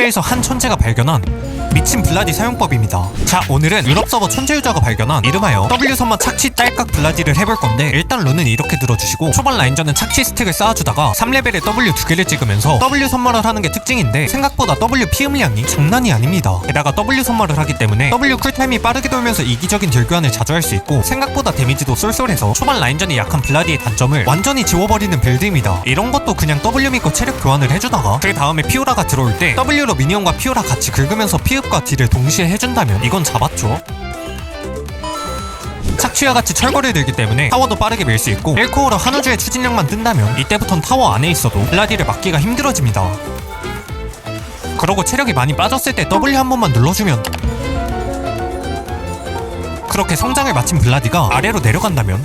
해외에서 한 천재가 발견한 미친 블라디 사용법입니다. 자, 오늘은 유럽 서버 천재 유저가 발견한 이름하여 W 선만 착취 딸깍 블라디를 해볼 건데 일단 룬은 이렇게 들어주시고 초반 라인전은 착취 스택을 쌓아주다가 3레벨에 W 두 개를 찍으면서 W 선말을 하는 게 특징인데 생각보다 W 피음량이 장난이 아닙니다. 게다가 W 선말을 하기 때문에 W 쿨타임이 빠르게 돌면서 이기적인 딜 교환을 자주 할 수 있고 생각보다 데미지도 쏠쏠해서 초반 라인전이 약한 블라디의 단점을 완전히 지워버리는 빌드입니다. 이런 것도 그냥 W 믿고 체력 교환을 해주다가 그 다음에 피오라가 들어올 때 W 실제로 미니언과 피오라 같이 긁으면서 피읍과 딜을 동시에 해준다면 이건 잡았죠. 착취와 같이 철거를 들기 때문에 타워도 빠르게 밀 수 있고 1코어로 한우주의 추진력만 뜬다면 이때부턴 타워 안에 있어도 블라디를 막기가 힘들어집니다. 그러고 체력이 많이 빠졌을 때 W 한 번만 눌러주면 그렇게 성장을 마친 블라디가 아래로 내려간다면